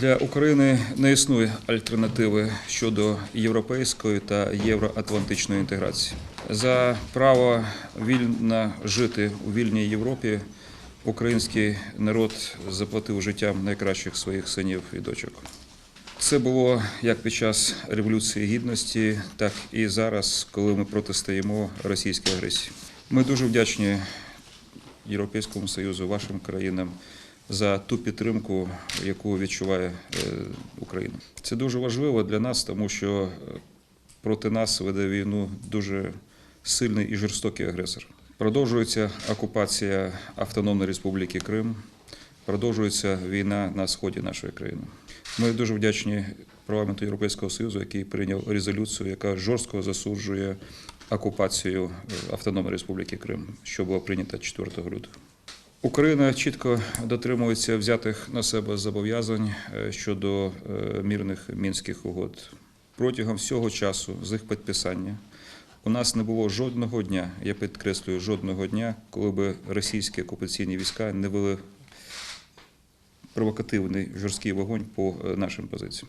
Для України не існує альтернативи щодо європейської та євроатлантичної інтеграції. За право вільно жити у вільній Європі український народ заплатив життям найкращих своїх синів і дочок. Це було як під час Революції Гідності, так і зараз, коли ми протистоїмо російській агресії. Ми дуже вдячні Європейському Союзу, вашим країнам за ту підтримку, яку відчуває е, Україна. Це дуже важливо для нас, тому що е, проти нас веде війну дуже сильний і жорстокий агресор. Продовжується окупація Автономної Республіки Крим, продовжується війна на сході нашої країни. Ми дуже вдячні парламенту Європейського Союзу, який прийняв резолюцію, яка жорстко засуджує окупацію е, Автономної Республіки Крим, що було прийнято 4 лютого. Україна чітко дотримується взятих на себе зобов'язань е, щодо е, мирних мінських угод. Протягом всього часу з їх підписання у нас не було жодного дня, я підкреслюю, жодного дня, коли би російські окупаційні війська не вели провокативний жорсткий вогонь по е, нашим позиціям.